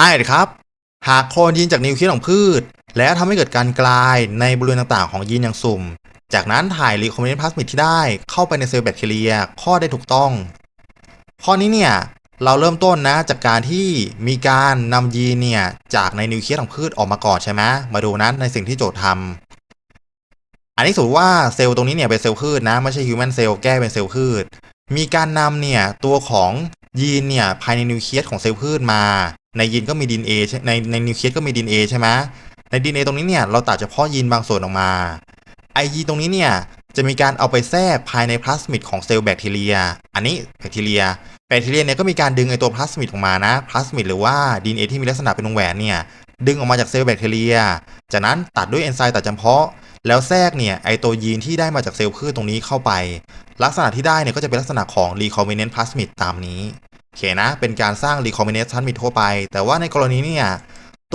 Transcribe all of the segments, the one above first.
ใช่ครับ หากโคลนยีนจากนิวเคลียสของพืช แล้วทำให้เกิดการกลายในบริเวณต่างๆ ของยีนอย่างสุ่ม จากนั้นถ่ายรีคอมบิเนนต์พลาสมิดที่ได้เข้าไปในเซลล์แบคทีเรียข้อได้ถูกต้อง ข้อนี้เนี่ยเราเริ่มต้นนะจากการที่มีการนำยีนเนี่ยจากในนิวเคลียสของพืชออกมาก่อนใช่ไหมมาดูนะในสิ่งที่โจทย์ทำอันนี้สมมติว่าเซลล์ตรงนี้เนี่ยเป็นเซลล์พืชนะไม่ใช่ฮิวแมนเซลล์แก้เป็นเซลล์พืช มีการนำเนี่ยตัวของ ยีนเนี่ยภายในนิวเคลียสของเซลล์พืชมา ในยีนก็มีดีเอนในในนิวเคลียสก็มีดีเอใช่ไหมในดีเอตรงนี้เนี่ยเราตัดเฉพาะยีนบางส่วนออกมาไอยีนตรงนี้เนี่ยจะมีการเอาไปแทรกภายในพลาสมิดของเซลล์แบคทีเรีย อันนี้แบคทีเรีย แบคทีเรียเนี่ยก็มีการดึงไอตัวพลาสมิดออกมานะ พลาสมิดหรือว่าดีเอที่มีลักษณะเป็นวงแหวนเนี่ยดึงออกมาจากเซลล์แบคทีเรีย จากนั้นตัดด้วยเอนไซม์ตัดจำเพาะ แล้วแทรกเนี่ยไอตัวยีนที่ได้มาจากเซลล์พืชตรงนี้เข้าไป ลักษณะที่ได้เนี่ยก็จะเป็นลักษณะของ recombinant plasmid ตามนี้โอเคนะ เป็นการสร้าง recombinant plasmid ทั่วไป แต่ว่าในกรณีเนี่ย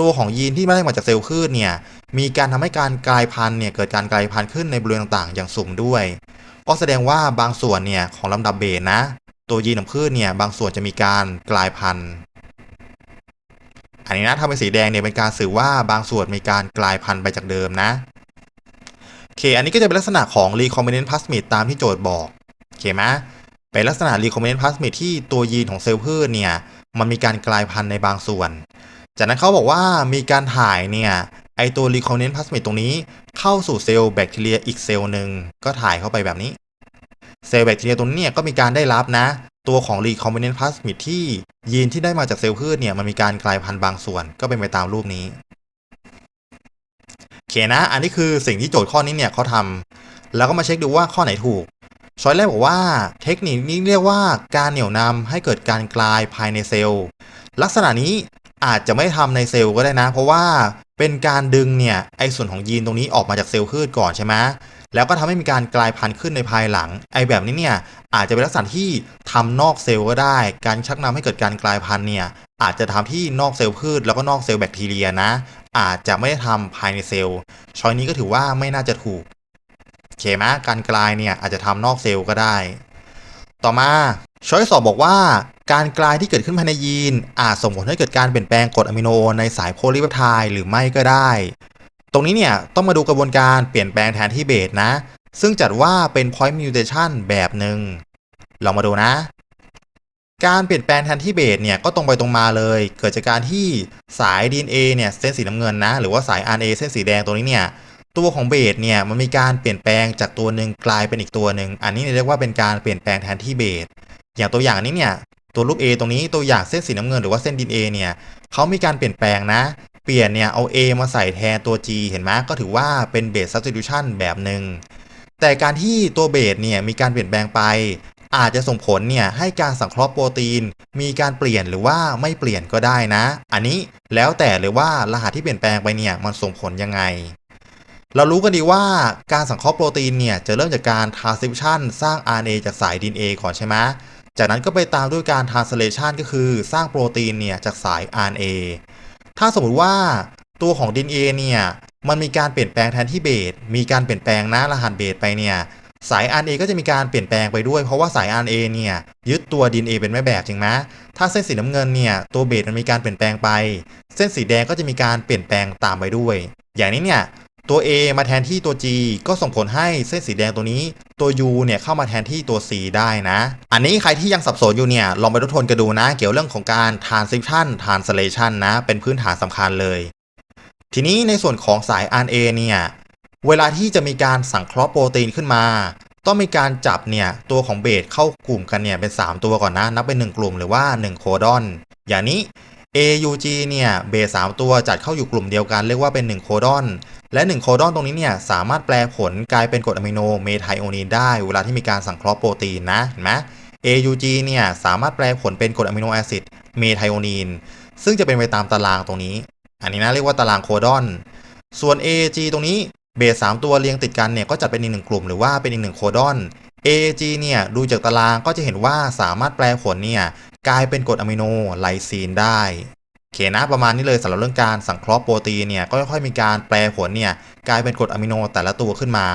ตัวของยีนที่ไม่ได้มาจากเซลล์พืชเนี่ยมีการทำให้การกลายพันธุ์เนี่ยเกิดการกลายพันธุ์ขึ้นในบริเวณต่างๆ อย่างสุ่มด้วย ก็แสดงว่าบางส่วนเนี่ยของลำดับเบสนะ ตัวยีนของพืชเนี่ยบางส่วนจะมีการกลายพันธุ์อันนี้นะถ้าเป็นสีแดงเนี่ยเป็นการสื่อว่าบางส่วนมีการกลายพันธุ์ไปจากเดิมนะ อเค อันนี้ก็จะเป็นลักษณะของ recombinant plasmid ตามที่โจทย์บอก โอเคไหมเป็นลักษณะ recombinant plasmid ที่ตัวยีนของเซลล์พืชเนี่ย มันมีการกลายพันธุ์ในบางส่วน จากนั้นเขาบอกว่ามีการถ่ายเนี่ย ไอตัว recombinant plasmid ตรงนี้ เข้าสู่เซลล์แบคทีเรียอีกเซลล์หนึ่งก็ถ่ายเข้าไปแบบนี้ เซลล์แบคทีเรียตรงนี้เนี่ยก็มีการได้รับนะ ตัวของ recombinant plasmid ที่ยีนที่ได้มาจากเซลล์พืชเนี่ย มันมีการกลายพันธุ์บางส่วน ก็เป็นไปตามรูปนี้ เคนะ อันนี้คือสิ่งที่โจทย์ข้อนี้เนี่ยเขาทำแล้วก็มาเช็คดูว่าข้อไหนถูกช้อยแรกบอกว่าเทคนิคนี้เรียกว่าการเหนี่ยวนำให้เกิดการกลายภายในเซลล์ ลักษณะนี้อาจจะไม่ทำในเซลล์ก็ได้นะ เพราะว่าเป็นการดึงเนี่ยไอส่วนของยีนตรงนี้ออกมาจากเซลล์พืชก่อนใช่ไหมแล้วก็ทำให้มีการกลายพันธุ์ขึ้นในภายหลัง ไอแบบนี้เนี่ยอาจจะเป็นลักษณะที่ทำนอกเซลล์ก็ได้ การชักนำให้เกิดการกลายพันธุ์เนี่ยอาจจะทำที่นอกเซลล์พืชแล้วก็นอกเซลล์แบคทีเรียนะ อาจจะไม่ได้ทำภายในเซลล์ช้อยนี้ก็ถือว่าไม่น่าจะถูกเคไหมการกลายเนี่ยอาจจะทำนอกเซลล์ก็ได้ ต่อมาช้อยสอบบอกว่า การกลายที่เกิดขึ้นภายในยีน อาจส่งผลให้เกิดการเปลี่ยนแปลงกรดอะมิโนในสายโพลีเปปไทด์หรือไม่ก็ได้ ตรงนี้เนี่ยต้องมาดูกระบวนการเปลี่ยนแปลงแทนที่เบสนะ ซึ่งจัดว่าเป็น point mutation แบบหนึ่งลองมาดูนะ การเปลี่ยนแปลงแทนที่เบสเนี่ยก็ตรงไปตรงมาเลย เกิดจากการที่สาย DNA เนี่ยเส้นสีน้ำเงินนะ หรือว่าสาย RNA เส้นสีแดงตรงนี้เนี่ยตัวของเบสเนี่ยมันมีการเปลี่ยนแปลงจากตัวหนึ่งกลายเป็นอีกตัวหนึ่งอันนี้เรียกว่าเป็นการเปลี่ยนแปลงแทนที่เบสอย่างตัวอย่างนี้เนี่ยตัวรูป A ตรงนี้ตัวอย่างเส้นสีน้ำเงินหรือว่าเส้น DNA เนี่ยเขามีการเปลี่ยนแปลงนะ เปลี่ยนเนี่ยเอา A มาใส่แทนตัว G เห็นไหมก็ถือว่าเป็นเบส substitution แบบหนึ่งแต่การที่ตัวเบสเนี่ยมีการเปลี่ยนแปลงไป อาจจะส่งผลเนี่ยให้การสังเคราะห์โปรตีน มีการเปลี่ยนหรือว่าไม่เปลี่ยนก็ได้นะ อันนี้แล้วแต่เลยว่ารหัสที่เปลี่ยนแปลงไปเนี่ยมันส่งผลยังไง เรารู้กันดีว่าการสังเคราะห์โปรตีนเนี่ยจะเริ่มจากการ transcription สร้าง RNA จากสาย DNA ก่อนใช่ไหมจากนั้นก็ไปตามด้วยการ translation ก็คือสร้างโปรตีนเนี่ยจากสาย RNA ถ้าสมมุติว่าตัวของ DNA เนี่ยมันมีการเปลี่ยนแปลงแทนที่เบสมีการเปลี่ยนแปลงนะรหัสเบสไปเนี่ย สาย RNA ก็จะมีการเปลี่ยนแปลงไปด้วยเพราะว่าสาย RNA เนี่ยยึดตัว DNA เป็นแม่แบบจริงไหมถ้าเส้นสีน้ำเงินเนี่ยตัวเบสมันมีการเปลี่ยนแปลงไป เส้นสีแดงก็จะมีการเปลี่ยนแปลงตามไปด้วย อย่างนี้เนี่ยตัว A มาแทนที่ตัว G ก็ส่งผลให้เส้นสีแดงตัวนี้ ตัว U เนี่ยเข้ามาแทนที่ตัว C ได้นะ อันนี้ใครที่ยังสับสนอยู่เนี่ยลองไปทบทวนกันดูนะ เกี่ยวเรื่องของการ transition translation นะ เป็นพื้นฐานสำคัญเลย ทีนี้ในส่วนของสาย RNA เนี่ย เวลาที่จะมีการสังเคราะห์โปรตีนขึ้นมา ต้องมีการจับเนี่ยตัวของเบสเข้ากลุ่มกันเนี่ยเป็น 3 ตัวก่อนนะ นับเป็น 1 กลุ่มหรือว่า 1 โคดอน อย่างนี้ AUG เนี่ยเบส3ตัวจัดเข้าอยู่กลุ่มเดียวกันเรียกว่าเป็น 1 โคดอน และ 1 โคดอนตรงนี้เนี่ยสามารถแปลผลกลายเป็นกรดอะมิโนเมไทโอนีนได้ เวลาที่มีการสังเคราะห์โปรตีนนะเห็นไหม AUG เนี่ยสามารถแปลผลเป็นกรดอะมิโนแอซิดเมไทโอนีนซึ่งจะเป็นไปตามตารางตรงนี้ อันนี้นะเรียกว่าตารางโคดอน ส่วน AG ตรงนี้ เบส3ตัวเรียงติดกันเนี่ยก็จัดเป็นอีกหนึ่งกลุ่มหรือว่าเป็นอีกหนึ่งโคดอน AG เนี่ยดูจากตารางก็จะเห็นว่าสามารถแปลผลเนี่ยกลายเป็นกรดอะมิโนไลซีนได้เคนะประมาณนี้เลยสำหรับเรื่องการสังเคราะห์โปรตีนเนี่ยก็ค่อยๆมีการแปลผลเนี่ยกลายเป็นกรดอะมิโนแต่ละตัวขึ้นมา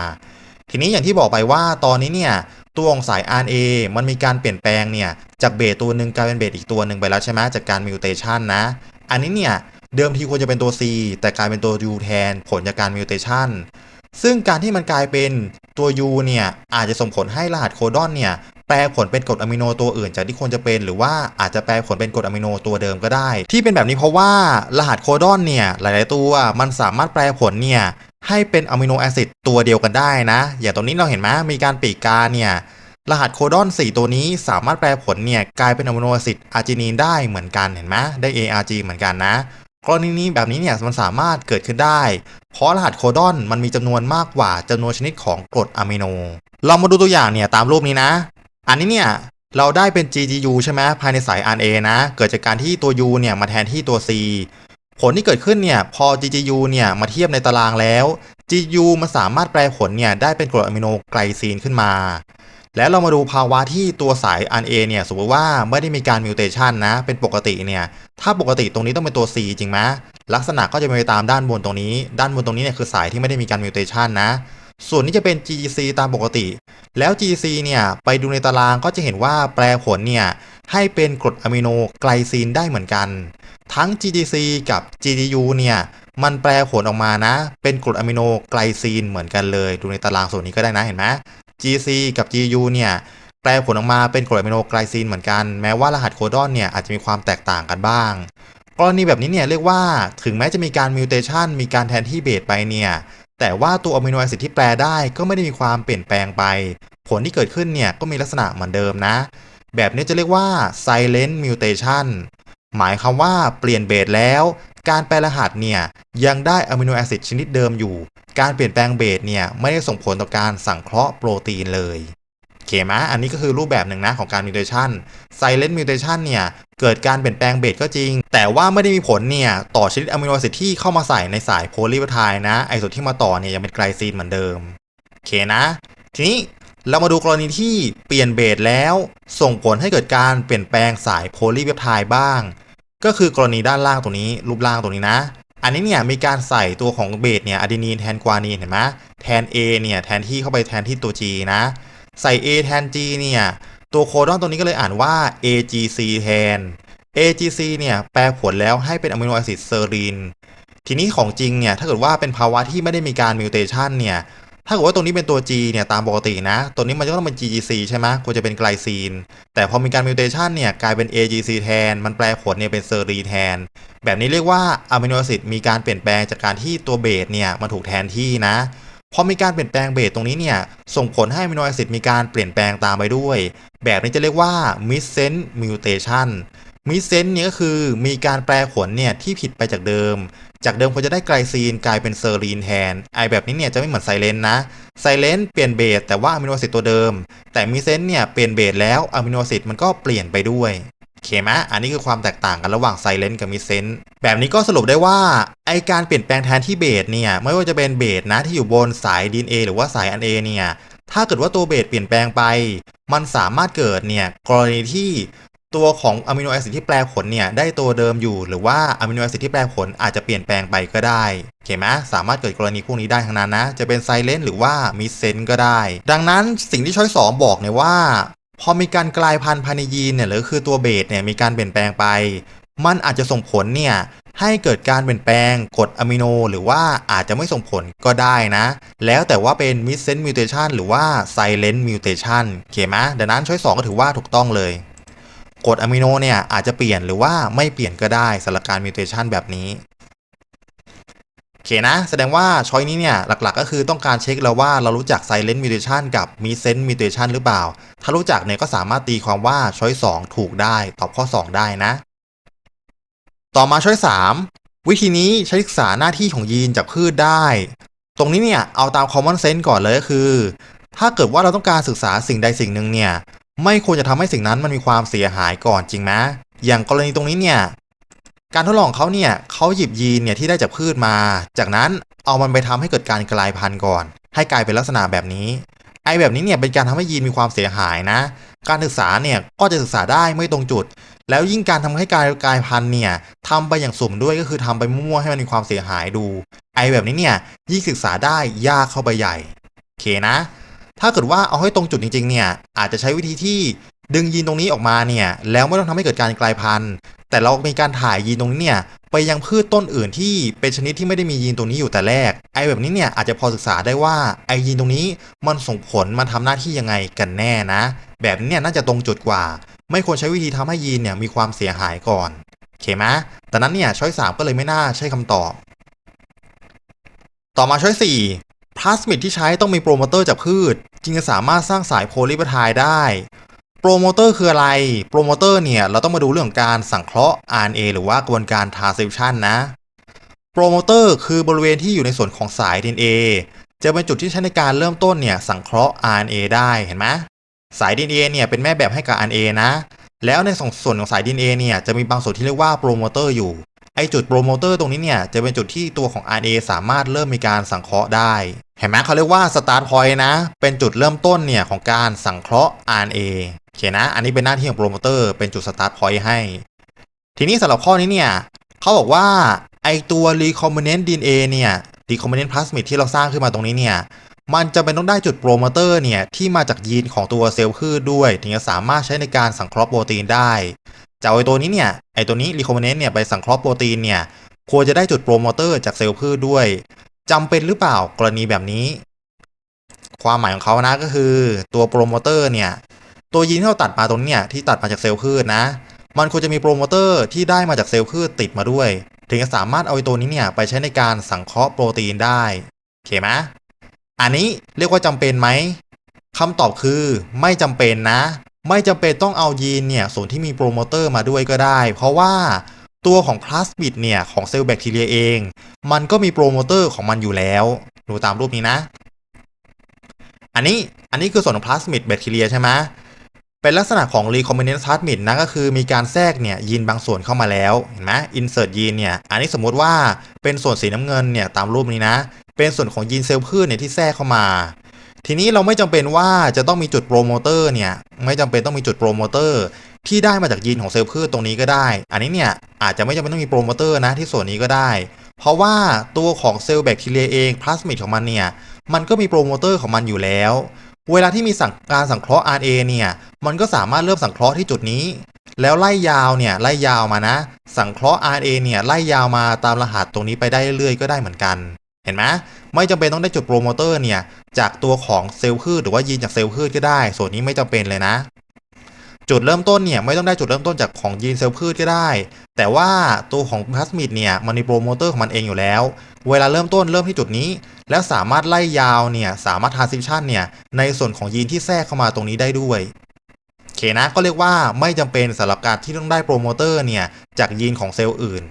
ทีนี้อย่างที่บอกไปว่าตอนนี้เนี่ยตัวของสาย RNA มันมีการเปลี่ยนแปลงเนี่ยจากเบสตัวหนึ่งกลายเป็นเบสอีกตัวหนึ่งไปแล้วใช่ไหมจากการมิวเทชันนะ อันนี้เนี่ย เดิมทีควรจะเป็นตัว C แต่กลายเป็นตัว U แทนผลจากการมิวเทชันซึ่งการที่มันกลายเป็นตัว U เนี่ย อาจจะส่งผลให้รหัสโคดอนเนี่ย แปลผลเป็นกรดอะมิโนตัวอื่นจากที่ควรจะเป็น หรือว่าอาจจะแปลผลเป็นกรดอะมิโนตัวเดิมก็ได้ ที่เป็นแบบนี้เพราะว่ารหัสโคดอนเนี่ย หลาย ๆ ตัวมันสามารถแปลผลเนี่ยให้เป็นอะมิโนแอซิดตัวเดียวกันได้นะ อย่างตรงนี้เราเห็นไหมมีการปีกกาเนี่ยรหัสโคดอน 4 ตัวนี้สามารถแปลผลเนี่ย กลายเป็นอะมิโนแอซิดอาร์จินีนได้เหมือนกันเห็นไหมได้ ARG เหมือนกันนะ กรณีนี้แบบนี้เนี่ยมันสามารถเกิดขึ้นได้ เพราะรหัสโคดอนมันมีจำนวนมากกว่าจำนวนชนิดของกรดอะมิโน เรามาดูตัวอย่างเนี่ยตามรูปนี้นะ อันนี้เนี่ยเราได้เป็น GGU ใช่ไหมภายในสาย RNA นะ เกิดจากการที่ตัว U เนี่ยมาแทนที่ตัว C ผลที่เกิดขึ้นเนี่ยพอ GGU เนี่ยมาเทียบในตารางแล้ว GU มันสามารถแปลผลเนี่ยได้เป็นกรดอะมิโนไกลซีนขึ้นมา แล้วเรามาดูภาวะที่ตัวสาย RNA เนี่ยสมมติว่าไม่ได้มีการมิวเทชันนะ เป็นปกติเนี่ย ถ้าปกติตรงนี้ต้องเป็นตัว C จริงไหมลักษณะก็จะเป็นไปตามด้านบนตรงนี้ ด้านบนตรงนี้เนี่ยคือสายที่ไม่ได้มีการมิวเทชันนะ ส่วนนี้จะเป็น GC ตามปกติ แล้ว GC เนี่ยไปดูในตารางก็จะเห็นว่าแปลผลเนี่ยให้เป็นกรดอะมิโนไกลซีนได้เหมือนกัน ทั้ง GGC กับ GGU เนี่ยมันแปลผลออกมานะ เป็นกรดอะมิโนไกลซีนเหมือนกันเลย ดูในตารางส่วนนี้ก็ได้นะเห็นไหม GC กับ GU เนี่ยแปลผลออกมาเป็นกรดอะมิโนไกลซีนเหมือนกัน แม้ว่ารหัสโคดอนเนี่ยอาจจะมีความแตกต่างกันบ้าง กรณีแบบนี้เนี่ยเรียกว่าถึงแม้จะมีการมิวเทชันมีการแทนที่เบสไปเนี่ยแต่ว่าตัวอะมิโนแอซิดที่แปลได้ก็ไม่ได้มีความเปลี่ยนแปลงไป ผลที่เกิดขึ้นเนี่ยก็มีลักษณะเหมือนเดิมนะ แบบนี้จะเรียกว่า silent mutation หมายความว่าเปลี่ยนเบสแล้ว การแปลรหัสเนี่ยยังได้อะมิโนแอซิดชนิดเดิมอยู่ การเปลี่ยนแปลงเบสเนี่ยไม่ได้ส่งผลต่อการสังเคราะห์โปรตีนเลยเคไหมอันนี้ก็คือรูปแบบหนึ่งนะของการมิวเทชัน silent mutation เนี่ยเกิดการเปลี่ยนแปลงเบสก็จริง แต่ว่าไม่ได้มีผลเนี่ยต่อชนิดอะมิโนแอซิดที่เข้ามาใส่ในสายโพลีปไทด์นะไอส่วนที่มาต่อเนี่ยยังเป็นไกลซีนเหมือนเดิมโอเคนะ ทีนี้เรามาดูกรณีที่เปลี่ยนเบสแล้ว ส่งผลให้เกิดการเปลี่ยนแปลงสายโพลีเปปไทด์บ้าง ก็คือกรณีด้านล่างตรงนี้ รูปล่างตรงนี้นะ อันนี้เนี่ยมีการใส่ตัวของเบสเนี่ยอะดีนีนแทนกวานีนเห็นไหมแทน A เนี่ยแทนที่เข้าไปแทนที่ตัว G นะ ใส่ A แทน G เนี่ยตัวโคดอนตัวนี้ก็เลยอ่านว่า AGC แทน AGC เนี่ยแปลผลแล้วให้เป็นอะมิโนแอซิดเซอรีนทีนี้ของจริงเนี่ยถ้าเกิดว่าเป็นภาวะที่ไม่ได้มีการมิวเทชันเนี่ย ถ้าเกิดว่าตรงนี้เป็นตัว G เนี่ยตามปกตินะ ตัวนี้มันจะต้องเป็น GGC ใช่ไหมควรจะเป็นไกลซีน แต่พอมีการมิวเทชันเนี่ยกลายเป็น AGC แทน มันแปลผลเนี่ยเป็นเซอรีแทน แบบนี้เรียกว่าอะมิโนแอซิดมีการเปลี่ยนแปลงจากการที่ตัวเบสเนี่ยมาถูกแทนที่นะพอมีการเปลี่ยนแปลงเบสตรงนี้เนี่ยส่งผลให้อะมิโนแอซิดมีการเปลี่ยนแปลงตามไปด้วย แบบนี้จะเรียกว่า missense mutation มิสเซนเนี่ยก็คือมีการแปลผลเนี่ยที่ผิดไปจากเดิม จากเดิมควรจะได้ไกลซีนกลายเป็นเซอรีนแทน ไอแบบนี้เนี่ยจะไม่เหมือนไซเลนนะ ไซเลนเปลี่ยนเบสแต่ว่าอะมิโนแอซิดตัวเดิม แต่มิเซนเนี่ยเปลี่ยนเบสแล้วอะมิโนแอซิดมันก็เปลี่ยนไปด้วยโอเคไหมอันนี้คือความแตกต่างกันระหว่างไซเลนกับมิเซนแบบนี้ก็สรุปได้ว่าไอการเปลี่ยนแปลงแทนที่เบสเนี่ยไม่ว่าจะเป็นเบสนะที่อยู่บนสาย DNA หรือว่าสาย RNA เนี่ยถ้าเกิดว่าตัวเบสเปลี่ยนแปลงไป มันสามารถเกิดเนี่ยกรณีที่ ตัวของอะมิโนแอซิดที่แปลผลเนี่ยได้ตัวเดิมอยู่ หรือว่าอะมิโนแอซิดที่แปลผลอาจจะเปลี่ยนแปลงไปก็ได้โอเคไหมสามารถเกิดกรณีพวกนี้ได้ทั้งนั้นนะ จะเป็นไซเลนหรือว่ามิเซนก็ได้ ดังนั้นสิ่งที่ช้อยสองบอกเนี่ยว่า พอมีการกลายพันธุ์ภายในยีนเนี่ยหรือคือตัวเบสเนี่ยมีการเปลี่ยนแปลงไป มันอาจจะส่งผลเนี่ยให้เกิดการเปลี่ยนแปลงกรดอะมิโน หรือว่าอาจจะไม่ส่งผลก็ได้นะ แล้วแต่ว่าเป็นมิเซนมิวเทชันหรือว่าไซเลนมิวเทชันโอเคไหมดังนั้นช้อยสองก็ถือว่าถูกต้องเลย กรดอะมิโนเนี่ยอาจจะเปลี่ยนหรือว่าไม่เปลี่ยนก็ได้สำหรับการมิวเทชันแบบนี้โอเคนะ แสดงว่าช้อยนี้เนี่ยหลักๆ ก็คือต้องการเช็คเราว่าเรารู้จัก Silent Mutation กับ Missense Mutation หรือเปล่า ถ้ารู้จักเนี่ยก็สามารถตีความว่าช้อย 2 ถูกได้ตอบข้อ 2 ได้นะ ต่อมาช้อย 3 วิธีนี้ใช้ศึกษาหน้าที่ของยีนจากพืชได้ ตรงนี้เนี่ยเอาตาม common sense ก่อนเลยก็คือ ถ้าเกิดว่าเราต้องการศึกษาสิ่งใดสิ่งหนึ่งเนี่ย ไม่ควรจะทำให้สิ่งนั้นมันมีความเสียหายก่อนจริงไหมอย่างกรณีตรงนี้เนี่ย การทดลองเขาเนี่ยเขาหยิบยีนเนี่ยที่ได้จากพืชมา จากนั้นเอามันไปทำให้เกิดการกลายพันธุ์ก่อน ให้กลายเป็นลักษณะแบบนี้ ไอแบบนี้เนี่ยเป็นการทำให้ยีนมีความเสียหายนะ การศึกษาเนี่ยก็จะศึกษาได้ไม่ตรงจุด แล้วยิ่งการทำให้การกลายพันธุ์เนี่ยทำไปอย่างสุ่มด้วยก็คือทำไปมั่วๆให้มันมีความเสียหายดู ไอแบบนี้เนี่ยยิ่งศึกษาได้ยากเข้าไปใหญ่ โอเคนะ ถ้าเกิดว่าเอาให้ตรงจุดจริงๆเนี่ยอาจจะใช้วิธีที่ดึงยีนตรงนี้ออกมาเนี่ยแล้วไม่ต้องทำให้เกิดการกลายพันธุ์แต่เรามีการถ่ายยีนตรงนี้เนี่ยไปยังพืชต้นอื่นที่เป็นชนิดที่ไม่ได้มียีนตรงนี้อยู่แต่แรก ไอ้แบบนี้เนี่ยอาจจะพอศึกษาได้ว่าไอ้ยีนตรงนี้มันส่งผลมันทำหน้าที่ยังไงกันแน่นะ แบบนี้เนี่ยน่าจะตรงจุดกว่า ไม่ควรใช้วิธีทำให้ยีนเนี่ยมีความเสียหายก่อนโอเคไหมแต่นั้นเนี่ยช้อยสามก็เลยไม่น่าใช่คำตอบ ต่อมาช้อยสี่พลาสมิดที่ใช้ต้องมีโปรโมเตอร์จากพืช จึงจะสามารถสร้างสายโพลีปไทด์ได้โปรโมเตอร์คืออะไร โปรโมเตอร์เนี่ย เราต้องมาดูเรื่องของการสังเคราะห์ RNA หรือว่ากระบวนการ transcription นะ โปรโมเตอร์คือบริเวณที่อยู่ในส่วนของสาย DNA จะเป็นจุดที่ใช้ในการเริ่มต้นเนี่ย สังเคราะห์ RNA ได้เห็นไหมสาย DNA เนี่ยเป็นแม่แบบให้กับ RNA นะ แล้วในส่วนของสาย DNA เนี่ยจะมีบางส่วนที่เรียกว่าโปรโมเตอร์อยู่ ไอจุดโปรโมเตอร์ตรงนี้เนี่ย จะเป็นจุดที่ตัวของ RNA สามารถเริ่มมีการสังเคราะห์ได้ เห็นไหมเขาเรียกว่า start point นะ เป็นจุดเริ่มต้นเนี่ย ของการสังเคราะห์ RNA โอเคนะ อันนี้เป็นหน้าที่ของโปรโมเตอร์เป็นจุด start point ให้ ทีนี้สำหรับข้อนี้เนี่ยเขาบอกว่าไอตัว recombinant DNA เนี่ย recombinant plasmid ที่เราสร้างขึ้นมาตรงนี้เนี่ยมันจะเป็นต้องได้จุดโปรโมเตอร์เนี่ยที่มาจากยีนของตัวเซลล์พืชด้วย ถึงจะสามารถใช้ในการสังเคราะห์โปรตีนได้ จากไอตัวนี้เนี่ยไอตัวนี้ recombinant เนี่ยไปสังเคราะห์โปรตีนเนี่ยควรจะได้จุดโปรโมเตอร์จากเซลล์พืชด้วยจำเป็นหรือเปล่ากรณีแบบนี้ ความหมายของเขานะก็คือตัวโปรโมเตอร์เนี่ยตัวยีนที่เราตัดมาตรงนี้เนี่ยที่ตัดมาจากเซลล์พืชนะ มันควรจะมีโปรโมเตอร์ที่ได้มาจากเซลล์พืชติดมาด้วย ถึงจะสามารถเอาไอตัวนี้เนี่ยไปใช้ในการสังเคราะห์โปรตีนได้โอเคไหมอันนี้เรียกว่าจำเป็นไหมคำตอบคือไม่จำเป็นนะ ไม่จำเป็นต้องเอายีนเนี่ยส่วนที่มีโปรโมเตอร์มาด้วยก็ได้ เพราะว่าตัวของพลาสมิดเนี่ยของเซลล์แบคทีเรียเอง มันก็มีโปรโมเตอร์ของมันอยู่แล้ว ดูตามรูปนี้นะ อันนี้อันนี้คือส่วนของพลาสมิดแบคทีเรียใช่ไหมเป็นลักษณะของ recombinant plasmid นะก็คือมีการแทรกเนี่ยยีนบางส่วนเข้ามาแล้วเห็นไหม insert ยีนเนี่ยอันนี้สมมุติว่าเป็นส่วนสีน้ำเงินเนี่ยตามรูปนี้นะ เป็นส่วนของยีนเซลล์พืชเนี่ยที่แทรกเข้ามา ทีนี้เราไม่จำเป็นว่าจะต้องมีจุดโปรโมเตอร์เนี่ยไม่จำเป็นต้องมีจุดโปรโมเตอร์ที่ได้มาจากยีนของเซลล์พืชตรงนี้ก็ได้ อันนี้เนี่ยอาจจะไม่จำเป็นต้องมีโปรโมเตอร์นะที่ส่วนนี้ก็ได้ เพราะว่าตัวของเซลล์แบคทีเรียเองพลาสมิดของมันเนี่ยมันก็มีโปรโมเตอร์ของมันอยู่แล้ว เวลาที่มีสั่งการสังเคราะห์ RNA เนี่ยมันก็สามารถเริ่มสังเคราะห์ที่จุดนี้ แล้วไล่ยาวเนี่ยไล่ยาวมานะ สังเคราะห์ RNA เนี่ยไล่ยาวมาตามรหัสตรงนี้ไปได้เรื่อยๆก็ได้เหมือนกัน เห็นไหม ไม่จำเป็นต้องได้จุดโปรโมเตอร์เนี่ย จากตัวของเซลล์พืชหรือว่ายีนจากเซลล์พืชก็ได้ ส่วนนี้ไม่จำเป็นเลยนะ จุดเริ่มต้นเนี่ยไม่ต้องได้จุดเริ่มต้นจากของยีนเซลล์พืชก็ได้ แต่ว่าตัวของพลาสมิดเนี่ยมันมีโปรโมเตอร์ของมันเองอยู่แล้ว เวลาเริ่มต้นเริ่มที่จุดนี้ แล้วสามารถไล่ยาวเนี่ยสามารถ transition เนี่ยในส่วนของยีนที่แทรกเข้ามาตรงนี้ได้ด้วยโอเคนะก็เรียกว่าไม่จำเป็นสำหรับการที่ต้องได้โปรโมเตอร์เนี่ยจากยีนของเซลล์อื่น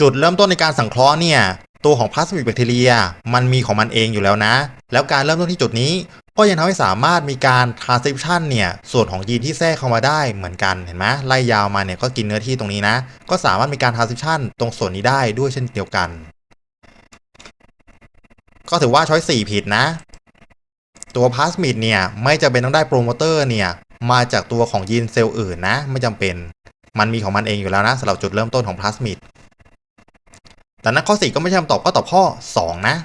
จุดเริ่มต้นในการสังเคราะห์เนี่ย ตัวของพลาสมิดแบคทีเรียมันมีของมันเองอยู่แล้วนะ แล้วการเริ่มต้นที่จุดนี้ ก็ยังทำให้สามารถมีการ transcription เนี่ย ส่วนของยีนที่แทรกเข้ามาได้เหมือนกันเห็นไหมไล่ยาวมาเนี่ยก็กินเนื้อที่ตรงนี้นะ ก็สามารถมีการ transcription ตรงส่วนนี้ได้ด้วยเช่นเดียวกัน ก็ถือว่าช้อยสี่ผิดนะ ตัวพลาสมิดเนี่ยไม่จำเป็นต้องได้โปรโมเตอร์เนี่ยมาจากตัวของยีนเซลล์อื่นนะ ไม่จำเป็น มันมีของมันเองอยู่แล้วนะสำหรับจุดเริ่มต้นของพลาสมิด ดังนั้นข้อ 4 ก็ไม่ใช่คำตอบก็ตอบข้อ 2 นะ